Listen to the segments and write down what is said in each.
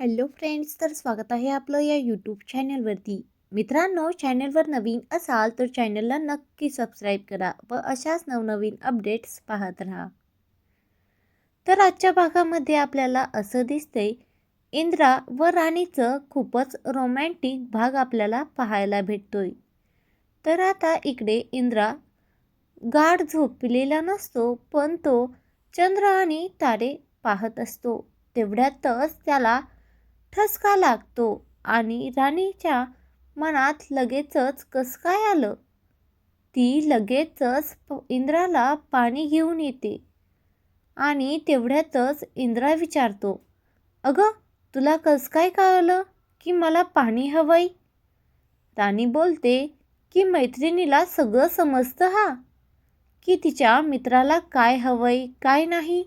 Hello friends तर स्वागत आहे आपलं या यूट्यूब चॅनलवरती मित्रांनो चॅनलवर नवीन असाल तर चॅनलला नक्की सबस्क्राईब करा व अशाच नवनवीन अपडेट्स पाहत राहा. तर आजच्या भागामध्ये आपल्याला असं दिसतंय इंद्रा व राणीचं खूपच रोमॅन्टिक भाग आपल्याला पाहायला भेटतोय. तर आता इकडे इंद्रा गाढ झोपलेला नसतो पण तो चंद्र आणि तारे पाहत असतो. तेवढ्यातच त्याला ठसका लागतो आणि राणीच्या मनात लगेचच कसकाय आलं. ती लगेचच इंद्राला पाणी घेऊन येते आणि तेवढ्यातच इंद्रा विचारतो अगं तुला कसं काय कळलं की मला पाणी हवंय? राणी बोलते की मैत्रिणीला सगळं समजतं हा की तिच्या मित्राला काय हवंय काय नाही?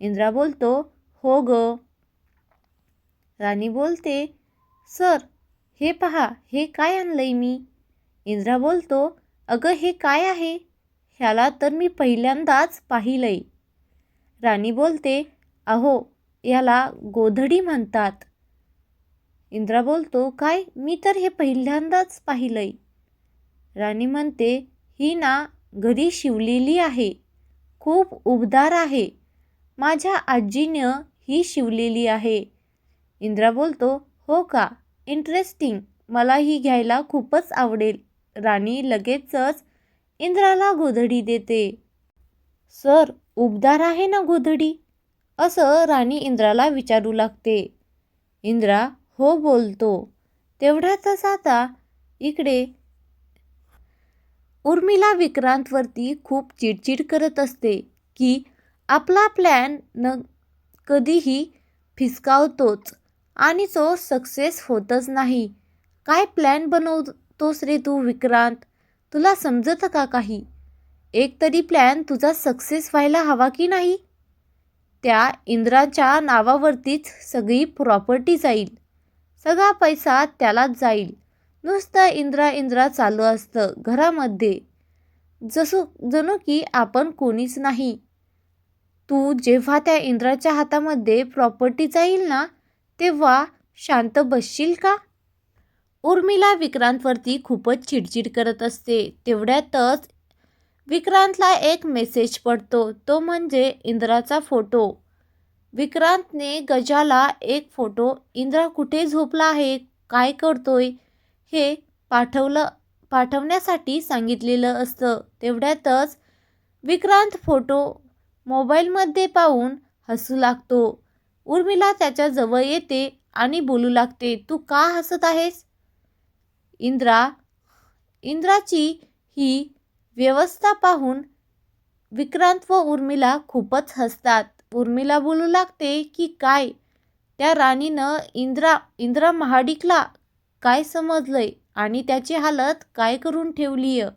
इंद्रा बोलतो हो ग राणी बोलते सर हे पहा हे काय आणलंय मी? इंद्रा बोलतो अगं हे काय आहे? ह्याला तर मी पहिल्यांदाच पाहिलंय. राणी बोलते अहो याला गोधडी म्हणतात. इंद्रा बोलतो काय? मी तर हे पहिल्यांदाच पाहिलंय. राणी म्हणते ही ना घरी शिवलेली आहे. खूप उबदार आहे. माझ्या आजीनं ही शिवलेली आहे. इंद्रा बोलतो हो का? इंटरेस्टिंग मला ही घ्यायला खूपच आवडेल. राणी लगेचच इंद्राला गोधडी देते. सर उबदार आहे ना गोधडी? असं राणी इंद्राला विचारू लागते. इंद्रा हो बोलतो. तेवढ्यातच आता इकडे उर्मिला विक्रांतवरती खूप चिडचिड करत असते की आपला प्लॅन न कधीही फिसकावतोच. आणि तो सक्सेस होतच नाही. काय प्लॅन बनवतोस रे तू विक्रांत? तुला समजतं का काही? एक तरी प्लॅन तुझा सक्सेस व्हायला हवा की नाही? त्या इंद्राच्या नावावरतीच सगळी प्रॉपर्टी जाईल. सगळा पैसा त्यालाच जाईल. नुसतं इंद्रा इंद्रा चालू असतं घरामध्ये. जसं जणू की आपण कोणीच नाही. तू जेव्हा त्या इंद्राच्या हातामध्ये प्रॉपर्टी जाईल ना तेव्हा शांत बसशील का? उर्मिला विक्रांतवरती खूपच चिडचिड करत असते. तेवढ्यातच विक्रांतला एक मेसेज पडतो. तो म्हणजे इंद्राचा फोटो. विक्रांतने गजाला एक फोटो इंद्रा कुठे झोपला आहे? काय करतोय? हे पाठवलं पाठवण्यासाठी सांगितलेलं असतं. तेवढ्यातच विक्रांत फोटो मोबाईलमध्ये पाहून हसू लागतो. उर्मिला त्याच्याजवळ येते आणि बोलू लागते तू का हसत आहेस? इंद्रा इंद्राची ही व्यवस्था पाहून विक्रांत व उर्मिला खूपच हसतात. उर्मिला बोलू लागते की काय? त्या राणीनं इंद्रा इंद्रा महाडिकला काय समजलंय आणि त्याची हालत काय करून ठेवलीय?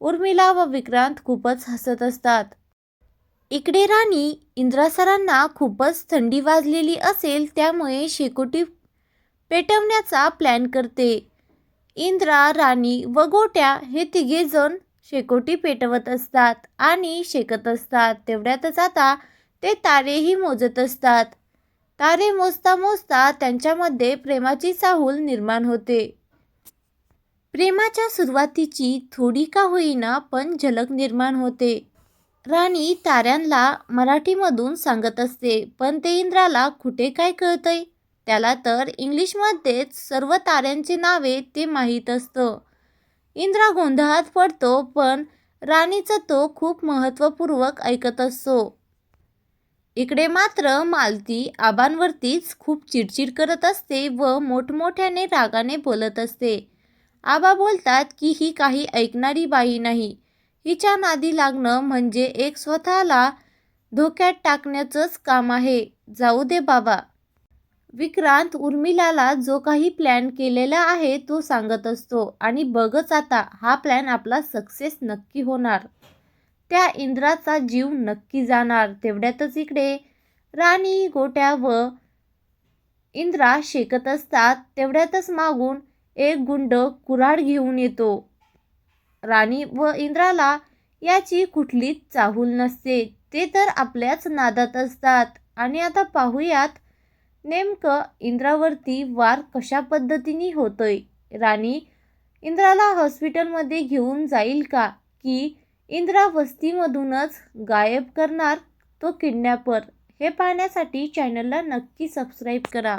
उर्मिला व विक्रांत खूपच हसत असतात. इकडे राणी इंद्रासरांना खूपच थंडी वाजलेली असेल त्यामुळे शेकोटी पेटवण्याचा प्लॅन करते. इंद्रा राणी व गोट्या हे तिघेजण शेकोटी पेटवत असतात आणि शेकत असतात. तेवढ्यातच आता ते तारेही मोजत असतात. तारे मोजता मोजता त्यांच्यामध्ये प्रेमाची चाहूल निर्माण होते. प्रेमाच्या सुरुवातीची थोडी का होईना पण झलक निर्माण होते. राणी ताऱ्यांना मराठीमधून सांगत असते पण ते इंद्राला कुठे काय कळतंय? त्याला तर इंग्लिशमध्येच सर्व ताऱ्यांची नावे ते माहीत असतं. इंद्रा गोंधळात पडतो पण राणीचं तो खूप महत्त्वपूर्वक ऐकत असतो. इकडे मात्र मालती आबांवरतीच खूप चिडचिड करत असते व मोठमोठ्याने रागाने बोलत असते. आबा बोलतात की ही काही ऐकणारी बाई नाही. हिच्या नादी लागणं म्हणजे एक स्वतःला धोक्यात टाकण्याचंच काम आहे. जाऊ दे बाबा. विक्रांत उर्मिलाला जो काही प्लॅन केलेला आहे तो सांगत असतो. आणि बघच आता हा प्लॅन आपला सक्सेस नक्की होणार. त्या इंद्राचा जीव नक्की जाणार. तेवढ्यातच इकडे राणी गोट्या व इंद्रा शेकत असतात. तेवढ्यातच मागून एक गुंड कुऱ्हाड घेऊन येतो. राणी व इंद्राला याची कुठलीच चाहूल नसते. ते तर आपल्याच नादात असतात. आणि आता पाहूयात नेमकं इंद्रावरती वार कशा पद्धतीने होतोय? राणी इंद्राला हॉस्पिटलमध्ये घेऊन जाईल का? की इंद्रा वस्तीमधूनच गायब करणार तो किडनॅपर? हे पाहण्यासाठी चॅनलला नक्की सबस्क्राईब करा.